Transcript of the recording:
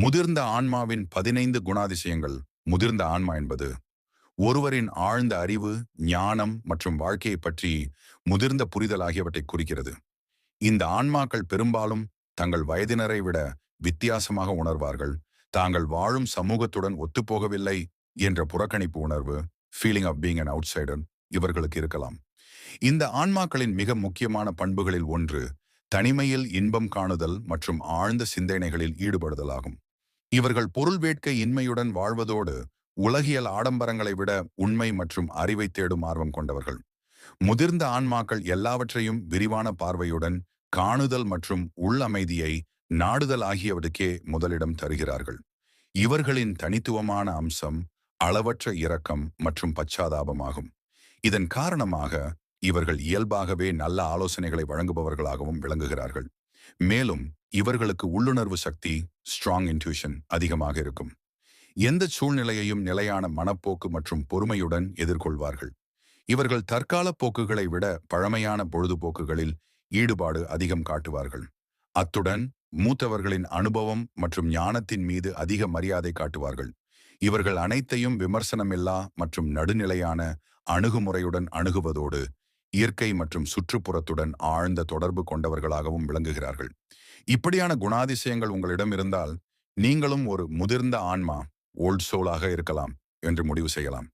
முதிர்ந்த ஆன்மாவின் பதினைந்து குணாதிசயங்கள். முதிர்ந்த ஆன்மா என்பது ஒருவரின் ஆழ்ந்த அறிவு ஞானம் மற்றும் வாழ்க்கையை பற்றி முதிர்ந்த புரிதல் ஆகியவற்றை குறிக்கிறது. இந்த ஆன்மாக்கள் பெரும்பாலும் தங்கள் வயதினரை விட வித்தியாசமாக உணர்வார்கள். தாங்கள் வாழும் சமூகத்துடன் ஒத்துப்போகவில்லை என்ற புறக்கணிப்பு உணர்வு feeling of being an outsider இவர்களுக்கு இருக்கலாம். இந்த ஆன்மாக்களின் மிக முக்கியமான பண்புகளில் ஒன்று தனிமையில் இன்பம் காணுதல் மற்றும் ஆழ்ந்த சிந்தனைகளில் ஈடுபடுதலாகும் இவர்கள் பொருள் வேட்கை இன்மையுடன் வாழ்வதோடு உலகியல் ஆடம்பரங்களை விட உண்மை மற்றும் அறிவை தேடும் ஆர்வம் கொண்டவர்கள். முதிர்ந்த ஆன்மாக்கள் எல்லாவற்றையும் விரிவான பார்வையுடன் காணுதல் மற்றும் உள்ளமைதியை நாடுதல் ஆகியவற்றுக்கே முதலிடம் தருகிறார்கள். இவர்களின் தனித்துவமான அம்சம் அளவற்ற இரக்கம் மற்றும் பச்சாதாபமாகும். இதன் காரணமாக இவர்கள் இயல்பாகவே நல்ல ஆலோசனைகளை வழங்குபவர்களாகவும் விளங்குகிறார்கள். மேலும் இவர்களுக்கு உள்ளுணர்வு சக்தி ஸ்ட்ராங் இன்ட்யூஷன் அதிகமாக இருக்கும். எந்த சூழ்நிலையையும் நிலையான மனப்போக்கு மற்றும் பொறுமையுடன் எதிர்கொள்வார்கள். இவர்கள் தற்கால போக்குகளை விட பழமையான பொழுதுபோக்குகளில் ஈடுபாடு அதிகம் காட்டுவார்கள். அத்துடன் மூத்தவர்களின் அனுபவம் மற்றும் ஞானத்தின் மீது அதிக மரியாதை காட்டுவார்கள். இவர்கள் அனைத்தையும் விமர்சனமில்லா மற்றும் நடுநிலையான அணுகுமுறையுடன் அணுகுவதோடு இயற்கை மற்றும் சுற்றுப்புறத்துடன் ஆழ்ந்த தொடர்பு கொண்டவர்களாகவும் விளங்குகிறார்கள். இப்படியான குணாதிசயங்கள் உங்களிடம் இருந்தால் நீங்களும் ஒரு முதிர்ந்த ஆன்மா ஓல்ட் சோலாக இருக்கலாம் என்று முடிவு செய்யலாம்.